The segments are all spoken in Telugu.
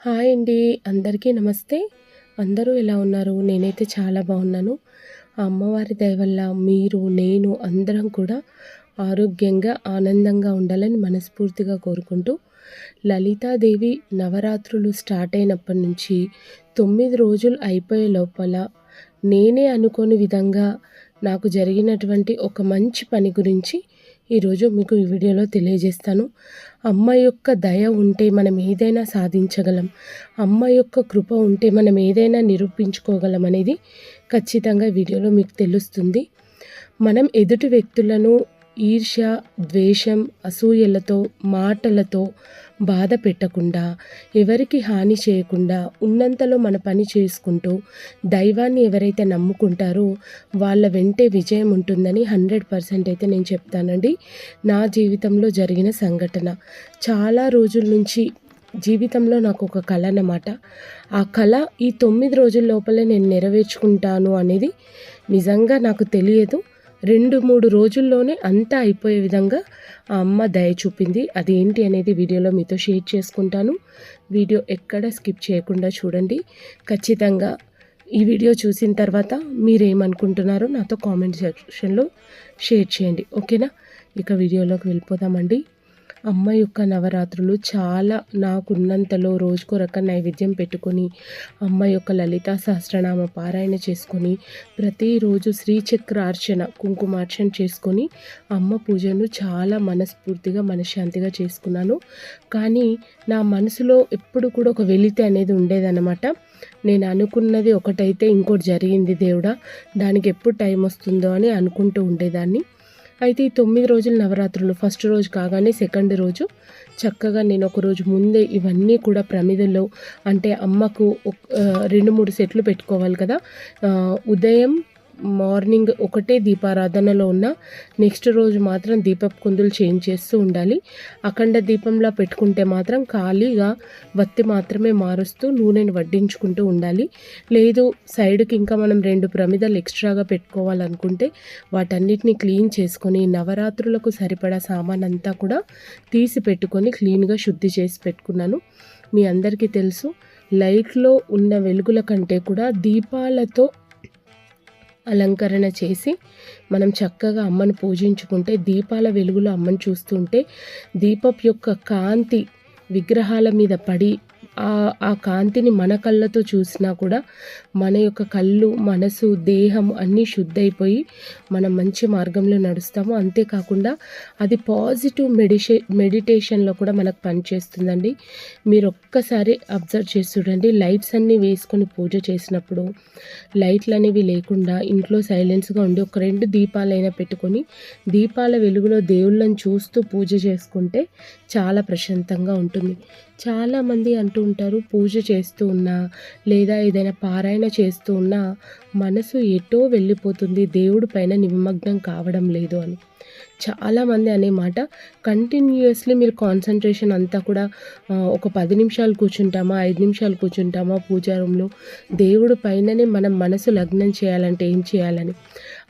హాయ్ అండి. అందరికీ నమస్తే. అందరూ ఎలా ఉన్నారు? నేనైతే చాలా బాగున్నాను. ఆ అమ్మవారి దయ వల్ల మీరు నేను అందరం కూడా ఆరోగ్యంగా ఆనందంగా ఉండాలని మనస్ఫూర్తిగా కోరుకుంటూ లలితాదేవి నవరాత్రులు స్టార్ట్ అయినప్పటి నుంచి తొమ్మిది రోజులు అయిపోయే లోపల నేనే అనుకోని విధంగా నాకు జరిగినటువంటి ఒక మంచి పని గురించి ఈరోజు మీకు ఈ వీడియోలో తెలియజేస్తాను. అమ్మ యొక్క దయ ఉంటే మనం ఏదైనా సాధించగలం. అమ్మ యొక్క కృప ఉంటే మనం ఏదైనా నిరూపించుకోగలం అనేది ఖచ్చితంగా వీడియోలో మీకు తెలుస్తుంది. మనం ఎదుటి వ్యక్తులను ఈర్ష్య ద్వేషం అసూయలతో మాటలతో బాధ పెట్టకుండా ఎవరికి హాని చేయకుండా ఉన్నంతలో మన పని చేసుకుంటూ దైవాన్ని ఎవరైతే నమ్ముకుంటారో వాళ్ళ వెంటే విజయం ఉంటుందని హండ్రెడ్ పర్సెంట్ అయితే నేను చెప్తానండి. నా జీవితంలో జరిగిన సంఘటన. చాలా రోజుల నుంచి జీవితంలో నాకు ఒక కళ అన్నమాట. ఆ కళ ఈ తొమ్మిది రోజుల లోపలే నేను నెరవేర్చుకుంటాను అనేది నిజంగా నాకు తెలియదు. రెండు మూడు రోజుల్లోనే అంతా అయిపోయే విధంగా ఆ అమ్మ దయ చూపింది. అదేంటి అనేది వీడియోలో మీతో షేర్ చేసుకుంటాను. వీడియో ఎక్కడ స్కిప్ చేయకుండా చూడండి. ఖచ్చితంగా ఈ వీడియో చూసిన తర్వాత మీరేమనుకుంటున్నారో నాతో కామెంట్ సెక్షన్లో షేర్ చేయండి. ఓకేనా? ఇక వీడియోలోకి వెళ్ళిపోదామండి. అమ్మ యొక్క నవరాత్రులు చాలా నాకున్నంతలో రోజుకో రకం నైవేద్యం పెట్టుకొని అమ్మ యొక్క లలితా సహస్రనామ పారాయణ చేసుకొని ప్రతిరోజు శ్రీచక్రార్చన కుంకుమార్చన చేసుకొని అమ్మ పూజను చాలా మనస్ఫూర్తిగా మనశ్శాంతిగా చేసుకున్నాను. కానీ నా మనసులో ఎప్పుడు కూడా ఒక వెలితి అనేది ఉండేదన్నమాట. నేను అనుకున్నది ఒకటైతే ఇంకోటి జరిగింది దేవుడా దానికి ఎప్పుడు టైం వస్తుందో అని అనుకుంటూ ఉండేదాన్ని. అయితే ఈ తొమ్మిది రోజుల నవరాత్రులు. ఫస్ట్ రోజు కాగానే సెకండ్ రోజు. చక్కగా నేను ఒక రోజు ముందే ఇవన్నీ కూడా ప్రమిదలో అంటే అమ్మకు రెండు మూడు సెట్లు పెట్టుకోవాలి కదా. ఉదయం మార్నింగ్ ఒకటే దీపారాధనలో ఉన్న నెక్స్ట్ రోజు మాత్రం దీపపు కుందులు చేంజ్ చేస్తూ ఉండాలి. అఖండ దీపంలో పెట్టుకుంటే మాత్రం ఖాళీగా వత్తి మాత్రమే మారుస్తూ నూనెను వడ్డించుకుంటూ ఉండాలి. లేదు సైడ్కి ఇంకా మనం రెండు ప్రమిదలు ఎక్స్ట్రాగా పెట్టుకోవాలనుకుంటే వాటన్నిటిని క్లీన్ చేసుకొని నవరాత్రులకు సరిపడా సామాన్ అంతా కూడా తీసి పెట్టుకొని క్లీన్గా శుద్ధి చేసి పెట్టుకున్నాను. మీ అందరికీ తెలుసు లైట్లో ఉన్న వెలుగుల కంటే కూడా దీపాలతో అలంకరణ చేసి మనం చక్కగా అమ్మను పూజించుకుంటే దీపాల వెలుగులో అమ్మను చూస్తుంటే దీపం యొక్క కాంతి విగ్రహాల మీద పడి ఆ కాంతిని మన కళ్ళతో చూసినా కూడా మన యొక్క కళ్ళు మనసు దేహం అన్నీ శుద్ధైపోయి మనం మంచి మార్గంలో నడుస్తాము. అంతేకాకుండా అది పాజిటివ్ మెడిషే మెడిటేషన్లో కూడా మనకు పనిచేస్తుందండి. మీరు ఒక్కసారి అబ్జర్వ్ చేసి చూడండి. లైట్స్ అన్నీ వేసుకొని పూజ చేసినప్పుడు లైట్లు అనేవి లేకుండా ఇంట్లో సైలెన్స్గా ఉండి ఒక రెండు దీపాలైనా పెట్టుకొని దీపాల వెలుగులో దేవుళ్ళని చూస్తూ పూజ చేసుకుంటే చాలా ప్రశాంతంగా ఉంటుంది. చాలామంది అంటూ ఉంటారు పూజ చేస్తూ ఉన్నా లేదా ఏదైనా పారాయణ చేస్తూ ఉన్నా మనసు ఎటో వెళ్ళిపోతుంది దేవుడి పైన నిమగ్నం కావడం లేదు అని. చాలామంది అనేమాట కంటిన్యూస్లీ మీరు కాన్సన్ట్రేషన్ అంతా కూడా ఒక పది నిమిషాలు కూర్చుంటామా ఐదు నిమిషాలు కూర్చుంటామా పూజా రూమ్లో? దేవుడు పైననే మనం మనసు లగ్నం చేయాలంటే ఏం చేయాలని?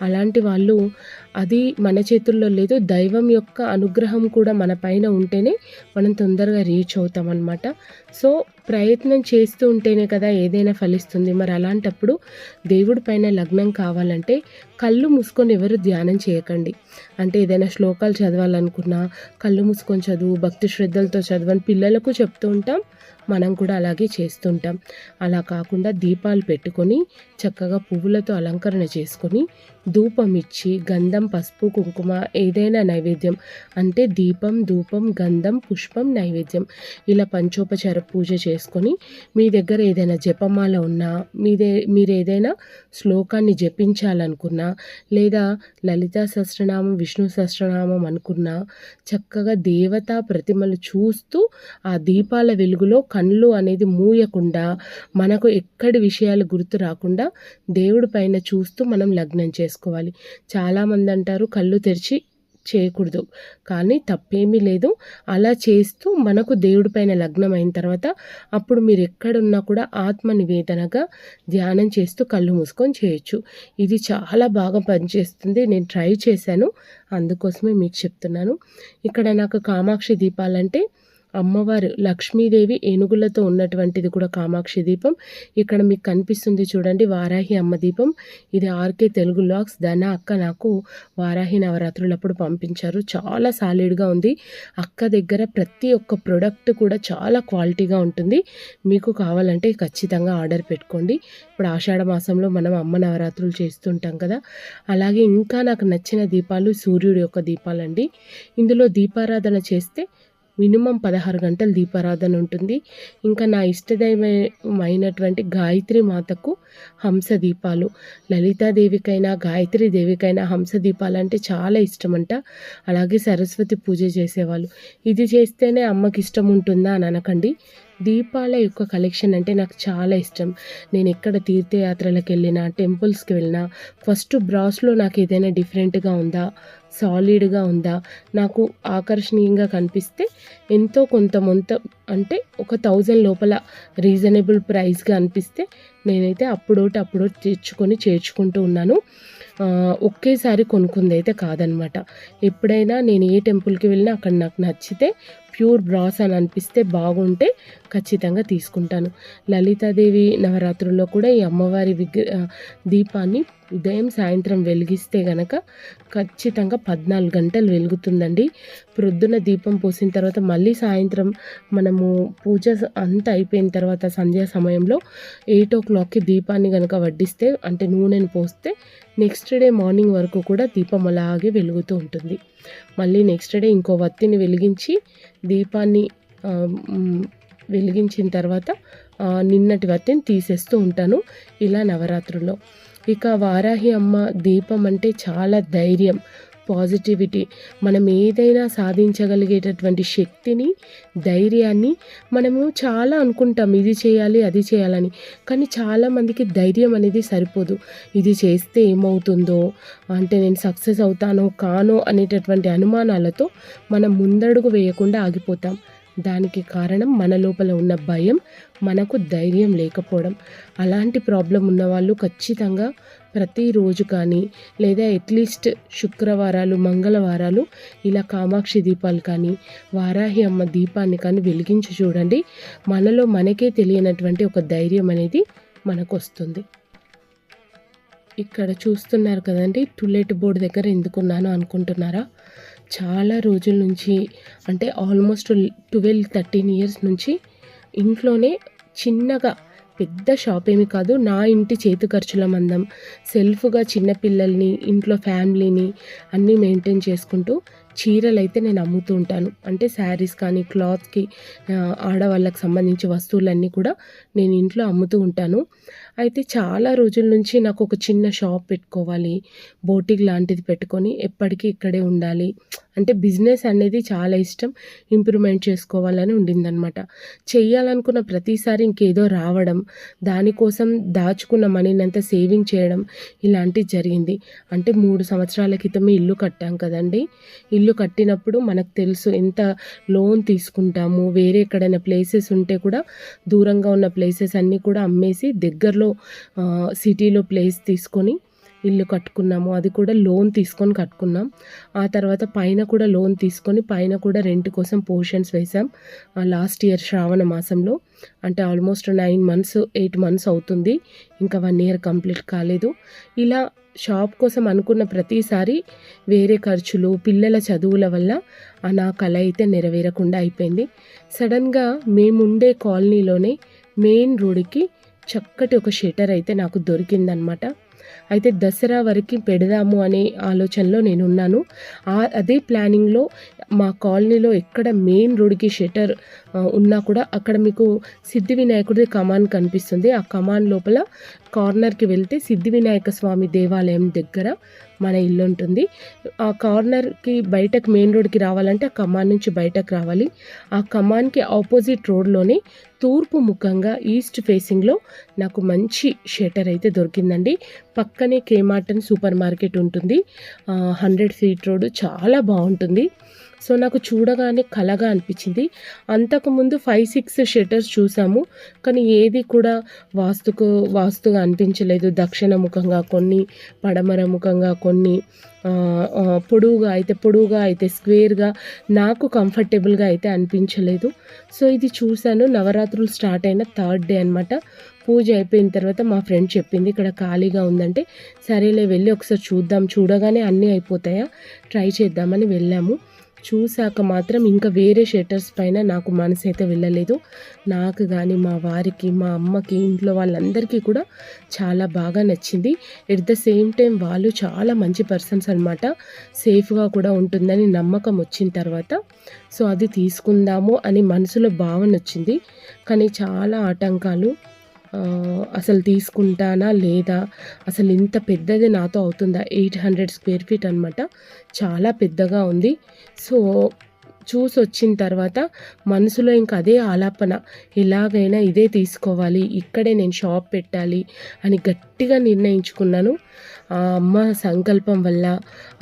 అలాంటి వాళ్ళు అది మన చేతుల్లో లేదు దైవం యొక్క అనుగ్రహం కూడా మన పైన ఉంటేనే మనం తొందరగా రీచ్ అవుతాం అనమాట సో ప్రయత్నం చేస్తూ ఉంటేనే కదా ఏదైనా ఫలిస్తుంది. మరి అలాంటప్పుడు దేవుడి పైన లగ్నం కావాలంటే కళ్ళు మూసుకొని ఎవరు ధ్యానం చేయకండి. అంటే ఏదైనా శ్లోకాలు చదవాలనుకున్నా కళ్ళు మూసుకొని చదువు భక్తి శ్రద్ధలతో చదవని పిల్లలకు చెప్తూ ఉంటాం. మనం కూడా అలాగే చేస్తుంటాం. అలా కాకుండా దీపాలు పెట్టుకొని చక్కగా పువ్వులతో అలంకరణ చేసుకొని ధూపం ఇచ్చి గంధం పసుపు కుంకుమ ఏదైనా నైవేద్యం అంటే దీపం ధూపం గంధం పుష్పం నైవేద్యం ఇలా పంచోపచార పూజ చేసుకొని మీ దగ్గర ఏదైనా జపమాల ఉన్నా మీదే మీరు ఏదైనా శ్లోకాన్ని జపించాలనుకున్నా లేదా లలితా సహస్రనామం విష్ణు సహస్రనామం అనుకున్నా చక్కగా దేవతా ప్రతిమలు చూస్తూ ఆ దీపాల వెలుగులో కళ్ళు అనేది మూయకుండా మనకు ఎక్కడి విషయాలు గుర్తు రాకుండా దేవుడి పైన చూస్తూ మనం లగ్నం చేసుకోవాలి. చాలామంది అంటారు కళ్ళు తెరిచి చేయకూడదు. కానీ తప్పేమీ లేదు. అలా చేస్తూ మనకు దేవుడి పైన లగ్నం అయిన తర్వాత అప్పుడు మీరు ఎక్కడున్నా కూడా ఆత్మ నివేదనగా ధ్యానం చేస్తూ కళ్ళు మూసుకొని చేయొచ్చు. ఇది చాలా బాగా పనిచేస్తుంది. నేను ట్రై చేశాను. అందుకోసమే మీకు చెప్తున్నాను. ఇక్కడ నాకు కామాక్షి దీపాలంటే అమ్మవారు లక్ష్మీదేవి ఏనుగులతో ఉన్నటువంటిది కూడా కామాక్షి దీపం. ఇక్కడ మీకు కనిపిస్తుంది చూడండి వారాహి అమ్మ దీపం. ఇది ఆర్కే తెలుగు లాక్స్. ధన అక్క నాకు వారాహి నవరాత్రులప్పుడు పంపించారు. చాలా సాలిడ్గా ఉంది. అక్క దగ్గర ప్రతి ఒక్క ప్రొడక్ట్ కూడా చాలా క్వాలిటీగా ఉంటుంది. మీకు కావాలంటే ఖచ్చితంగా ఆర్డర్ పెట్టుకోండి. ఇప్పుడు ఆషాఢ మాసంలో మనం అమ్మ నవరాత్రులు చేస్తుంటాం కదా. అలాగే ఇంకా నాకు నచ్చిన దీపాలు సూర్యుడి యొక్క దీపాలండి. ఇందులో దీపారాధన చేస్తే మినిమం పదహారు గంటలు దీపారాధన ఉంటుంది. ఇంకా నా ఇష్టదైవమైనటువంటి గాయత్రి మాతకు హంస దీపాలు లలితాదేవికైనా గాయత్రి దేవికైనా హంస దీపాలు అంటే చాలా ఇష్టమంట. అలాగే సరస్వతి పూజ చేసేవాళ్ళు. ఇది చేస్తేనే అమ్మకి ఇష్టం ఉంటుందా అని అనకండి. దీపాల యొక్క కలెక్షన్ అంటే నాకు చాలా ఇష్టం. నేను ఎక్కడ తీర్థయాత్రలకు వెళ్ళినా టెంపుల్స్కి వెళ్ళినా ఫస్ట్ బ్రాస్లో నాకు ఏదైనా డిఫరెంట్గా ఉందా? సాలిడ్గా ఉందా? నాకు ఆకర్షణీయంగా కనిపిస్తే ఎంతో కొంత మొంత అంటే ఒక థౌజండ్ లోపల రీజనబుల్ ప్రైస్గా అనిపిస్తే నేనైతే అప్పుడోటి అప్పుడోటి తెచ్చుకొని చేర్చుకుంటూ ఉన్నాను. ఒకేసారి కొనుక్కుంది అయితే కాదనమాట. ఎప్పుడైనా నేను ఏ టెంపుల్కి వెళ్ళినా అక్కడ నాకు నచ్చితే ప్యూర్ బ్రాస్ అని అనిపిస్తే బాగుంటే ఖచ్చితంగా తీసుకుంటాను. లలితాదేవి నవరాత్రుల్లో కూడా ఈ అమ్మవారి విగ్ర దీపాన్ని ఉదయం సాయంత్రం వెలిగిస్తే గనక ఖచ్చితంగా పద్నాలుగు గంటలు వెలుగుతుందండి. ప్రొద్దున దీపం పోసిన తర్వాత మళ్ళీ సాయంత్రం మనము పూజ అంతా అయిపోయిన తర్వాత సంధ్యా సమయంలో ఎయిట్ ఓ క్లాక్కి దీపాన్ని కనుక వడ్డిస్తే అంటే నూనెను పోస్తే నెక్స్ట్ డే మార్నింగ్ వరకు కూడా దీపం అలాగే వెలుగుతూ ఉంటుంది. మళ్ళీ నెక్స్ట్ డే ఇంకో వత్తిని వెలిగించి దీపాన్ని వెలిగించిన తర్వాత నిన్నటి వత్తిని తీసేస్తూ ఉంటాను ఇలా నవరాత్రుల్లో. ఇక వారాహి అమ్మ దీపం అంటే చాలా ధైర్యం. పాజిటివిటీ. మనం ఏదైనా సాధించగలిగేటటువంటి శక్తిని ధైర్యాన్ని మనము చాలా అనుకుంటాం. ఇది చేయాలి అది చేయాలని. కానీ చాలామందికి ధైర్యం అనేది సరిపోదు. ఇది చేస్తే ఏమవుతుందో అంటే నేను సక్సెస్ అవుతానో కానో అనేటటువంటి అనుమానాలతో మనం ముందడుగు వేయకుండా ఆగిపోతాం. దానికి కారణం మన లోపల ఉన్న భయం మనకు ధైర్యం లేకపోవడం. అలాంటి ప్రాబ్లం ఉన్నవాళ్ళు ఖచ్చితంగా ప్రతిరోజు కానీ లేదా అట్లీస్ట్ శుక్రవారాలు మంగళవారాలు ఇలా కామాక్షి దీపాలు కానీ వారాహి అమ్మ దీపాన్ని కానీ వెలిగించి చూడండి. మనలో మనకే తెలియనటువంటి ఒక ధైర్యం అనేది మనకు వస్తుంది ఇక్కడ చూస్తున్నారు కదండి టులెట్ బోర్డు దగ్గర ఎందుకున్నాను అనుకుంటున్నారా? చాలా రోజుల నుంచి అంటే ఆల్మోస్ట్ ట్వెల్వ్ థర్టీన్ ఇయర్స్ నుంచి ఇంట్లోనే చిన్నగా పెద్ద షాప్ ఏమి కాదు నా ఇంటి చేతి ఖర్చుల మందం సెల్ఫ్గా చిన్నపిల్లల్ని ఇంట్లో ఫ్యామిలీని అన్నీ మెయింటైన్ చేసుకుంటూ చీరలు అయితే నేను అమ్ముతూ ఉంటాను. అంటే శారీస్ కానీ క్లాత్కి ఆడవాళ్ళకి సంబంధించి వస్తువులన్నీ కూడా నేను ఇంట్లో అమ్ముతూ ఉంటాను. అయితే చాలా రోజుల నుంచి నాకు ఒక చిన్న షాప్ పెట్టుకోవాలి. బోటిక్ లాంటిది పెట్టుకొని ఎప్పటికీ ఇక్కడే ఉండాలి. అంటే బిజినెస్ అనేది చాలా ఇష్టం. ఇంప్రూవ్మెంట్ చేసుకోవాలని ఉండిందనమాట చేయాలనుకున్న ప్రతిసారి ఇంకేదో రావడం దానికోసం దాచుకున్న మనీని అంతా సేవింగ్ చేయడం ఇలాంటివి జరిగింది. అంటే మూడు సంవత్సరాల క్రితమే ఇల్లు కట్టాం కదండి. ఇల్లు కట్టినప్పుడు మనకు తెలుసు ఎంత లోన్ తీసుకుంటాము. వేరే ఎక్కడైనా ప్లేసెస్ ఉంటే కూడా దూరంగా ఉన్న ప్లేసెస్ అన్నీ కూడా అమ్మేసి దగ్గరలో సిటీలో ప్లేస్ తీసుకొని ఇల్లు కట్టుకున్నాము. అది కూడా లోన్ తీసుకొని కట్టుకున్నాం. ఆ తర్వాత పైన కూడా లోన్ తీసుకొని పైన కూడా రెంట్ కోసం పోర్షన్స్ వేసాం లాస్ట్ ఇయర్ శ్రావణ మాసంలో. అంటే almost nine months eight months అవుతుంది. ఇంకా వన్ ఇయర్ కంప్లీట్ కాలేదు. ఇలా షాప్ కోసం అనుకున్న ప్రతిసారి వేరే ఖర్చులు పిల్లల చదువుల వల్ల నా కళ అయితే నెరవేరకుండా అయిపోయింది. సడన్గా మేముండే కాలనీలోనే మెయిన్ రోడ్కి చక్కటి ఒక షెటర్ అయితే నాకు దొరికిందనమాట. అయితే దసరా వరకు పెడదాము అనే ఆలోచనలో నేను ఉన్నాను అదే ప్లానింగ్లో మా కాలనీలో ఎక్కడ మెయిన్ రోడ్కి షెటర్ ఉన్నా కూడా అక్కడ మీకు సిద్ధి వినాయకుడి కమాన్ కనిపిస్తుంది. ఆ కమాన్ లోపల కార్నర్కి వెళ్తే సిద్ధి వినాయక స్వామి దేవాలయం దగ్గర మన ఇల్లు ఉంటుంది. ఆ కార్నర్కి బయటకు మెయిన్ రోడ్కి రావాలంటే ఆ కమాన్ నుంచి బయటకు రావాలి. ఆ కమాన్కి ఆపోజిట్ రోడ్లోనే తూర్పు ముఖంగా ఈస్ట్ ఫేసింగ్లో నాకు మంచి షెటర్ అయితే దొరికిందండి. పక్కనే కేమార్టన్ సూపర్ మార్కెట్ ఉంటుంది. హండ్రెడ్ ఫీట్ రోడ్ చాలా బాగుంటుంది. సో నాకు చూడగానే కలగా అనిపించింది. అంతకుముందు ఫైవ్ సిక్స్ షెటర్స్ చూసాము. కానీ ఏది కూడా వాస్తుకు వాస్తుగా అనిపించలేదు. దక్షిణ ముఖంగా కొన్ని పడమర ముఖంగా కొన్ని పొడువుగా అయితే పొడువుగా అయితే స్క్వేర్గా నాకు కంఫర్టబుల్గా అయితే అనిపించలేదు. సో ఇది చూశాను. నవరాత్రులు స్టార్ట్ అయిన థర్డ్ డే అనమాట పూజ అయిపోయిన తర్వాత మా ఫ్రెండ్ చెప్పింది ఇక్కడ ఖాళీగా ఉందంటే సరేలే వెళ్ళి ఒకసారి చూద్దాం. చూడగానే అన్నీ అయిపోతాయా? ట్రై చేద్దామని వెళ్ళాము. చూశాక మాత్రం ఇంకా వేరే షెటర్స్ పైన నాకు మనసు అయితే వెళ్ళలేదు. నాకు కానీ మా వారికి మా అమ్మకి ఇంట్లో వాళ్ళందరికీ కూడా చాలా బాగా నచ్చింది. ఎట్ ద సేమ్ టైం వాళ్ళు చాలా మంచి పర్సన్స్ అనమాట సేఫ్గా కూడా ఉంటుందని నమ్మకం వచ్చిన తర్వాత సో అది తీసుకుందాము అని మనసులో భావన వచ్చింది. కానీ చాలా ఆటంకాలు అసలు తీసుకుంటానా లేదా? అసలు ఇంత పెద్దది నాతో అవుతుందా? ఎయిట్ హండ్రెడ్ స్క్వేర్ ఫీట్ అనమాట చాలా పెద్దగా ఉంది. సో చూసి వచ్చిన తర్వాత మనసులో ఇంకా అదే ఆలాపన. ఎలాగైనా ఇదే తీసుకోవాలి. ఇక్కడే నేను షాప్ పెట్టాలి అని గట్టిగా నిర్ణయించుకున్నాను. ఆ అమ్మ సంకల్పం వల్ల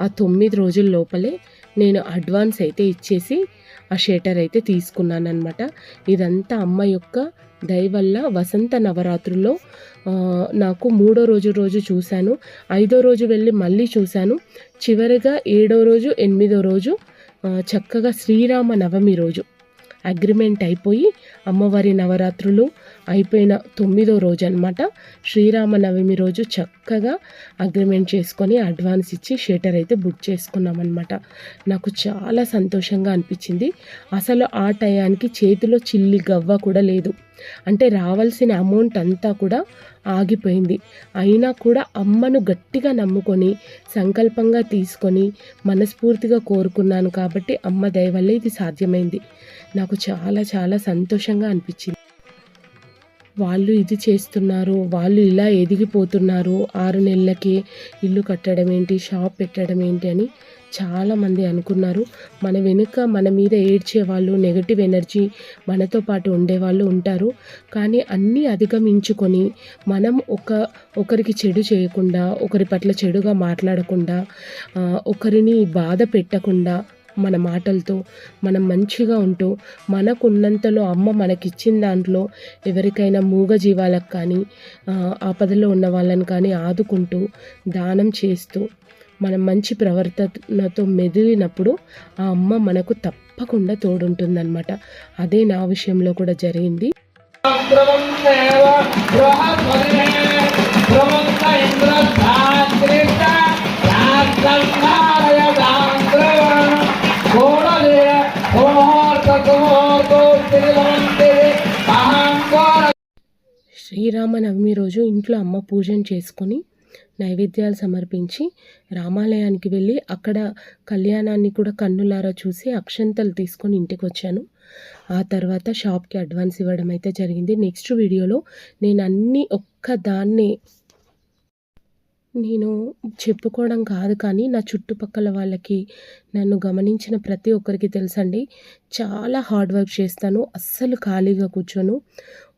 ఆ తొమ్మిది రోజుల లోపలే నేను అడ్వాన్స్ అయితే ఇచ్చేసి ఆ షేటర్ అయితే తీసుకున్నాను అనమాట ఇదంతా అమ్మ యొక్క దయవల్ల వసంత నవరాత్రుల్లో నాకు మూడో రోజు రోజు చూశాను. ఐదో రోజు వెళ్ళి మళ్ళీ చూశాను. చివరిగా ఏడో రోజు ఎనిమిదో రోజు చక్కగా శ్రీరామ నవమి రోజు. అగ్రిమెంట్ అయిపోయి అమ్మవారి నవరాత్రులు అయిపోయిన తొమ్మిదో రోజు అనమాట శ్రీరామనవమి రోజు చక్కగా అగ్రిమెంట్ చేసుకొని అడ్వాన్స్ ఇచ్చి షేటర్ అయితే బుక్ చేసుకున్నామన్నమాట. నాకు చాలా సంతోషంగా అనిపించింది. అసలు ఆ టయానికి చేతిలో చిల్లి గవ్వ కూడా లేదు. అంటే రావాల్సిన అమౌంట్ అంతా కూడా ఆగిపోయింది. అయినా కూడా అమ్మను గట్టిగా నమ్ముకొని సంకల్పంగా తీసుకొని మనస్ఫూర్తిగా కోరుకున్నాను కాబట్టి అమ్మ దయవల్ల ఇది సాధ్యమైంది. నాకు చాలా చాలా సంతోషంగా అనిపించింది. వాళ్ళు ఇది చేస్తున్నారు వాళ్ళు ఇలా ఎదిగిపోతున్నారు ఆరు నెలలకే ఇల్లు కట్టడం ఏంటి షాప్ పెట్టడం ఏంటి అని చాలామంది అనుకున్నారు. మన వెనుక మన మీద ఏడ్చే వాళ్ళు నెగటివ్ ఎనర్జీ మనతో పాటు ఉండేవాళ్ళు ఉంటారు. కానీ అన్నీ అధిగమించుకొని మనం ఒక ఒకరికి చెడు చేయకుండా ఒకరి పట్ల చెడుగా మాట్లాడకుండా ఒకరిని బాధ పెట్టకుండా మన మాటలతో మనం మంచిగా ఉంటూ మనకున్నంతలో అమ్మ మనకిచ్చిన దాంట్లో ఎవరికైనా మూగ జీవాలకు కానీ ఆపదలో ఉన్న వాళ్ళని కానీ ఆదుకుంటూ దానం చేస్తూ మనం మంచి ప్రవర్తనతో మెదిలినప్పుడు ఆ అమ్మ మనకు తప్పకుండా తోడుంటుందన్నమాట. అదే నా విషయంలో కూడా జరిగింది. శ్రీరామనవమి రోజు ఇంట్లో అమ్మ పూజను చేసుకొని నైవేద్యాలు సమర్పించి రామాలయానికి వెళ్ళి అక్కడ కళ్యాణాన్ని కూడా కన్నులారా చూసి అక్షంతలు తీసుకొని ఇంటికి వచ్చాను ఆ తర్వాత షాప్కి అడ్వాన్స్ ఇవ్వడం అయితే జరిగింది. నెక్స్ట్ వీడియోలో నేను అన్నీ ఒక్కదాన్నే నేను చెప్పుకోవడం కాదు కానీ నా చుట్టుపక్కల వాళ్ళకి నన్ను గమనించిన ప్రతి ఒక్కరికి తెలుసండి. చాలా హార్డ్ వర్క్ చేస్తాను. అస్సలు ఖాళీగా కూర్చోను.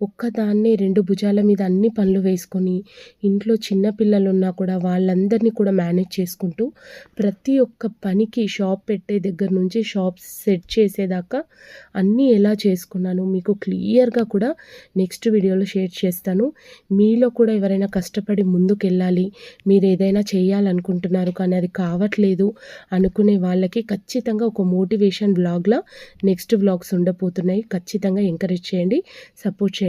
ఒక్కదాన్నే రెండు భుజాల మీద అన్ని పనులు వేసుకొని ఇంట్లో చిన్న పిల్లలు ఉన్నా కూడా వాళ్ళందరినీ కూడా మేనేజ్ చేసుకుంటూ ప్రతి ఒక్క పనికి షాప్ పెట్టే దగ్గర నుంచి షాప్ సెట్ చేసేదాకా అన్నీ ఎలా చేసుకున్నాను మీకు క్లియర్గా కూడా నెక్స్ట్ వీడియోలో షేర్ చేస్తాను. మీలో కూడా ఎవరైనా కష్టపడి ముందుకు వెళ్ళాలి మీరు ఏదైనా చేయాలనుకుంటున్నారు కానీ అది కావట్లేదు అనుకునే వాళ్ళకి ఖచ్చితంగా ఒక మోటివేషన్ బ్లాగ్లా నెక్స్ట్ బ్లాగ్స్ ఉండబోతున్నాయి. ఖచ్చితంగా ఎంకరేజ్ చేయండి సపోర్ట్ చేయండి.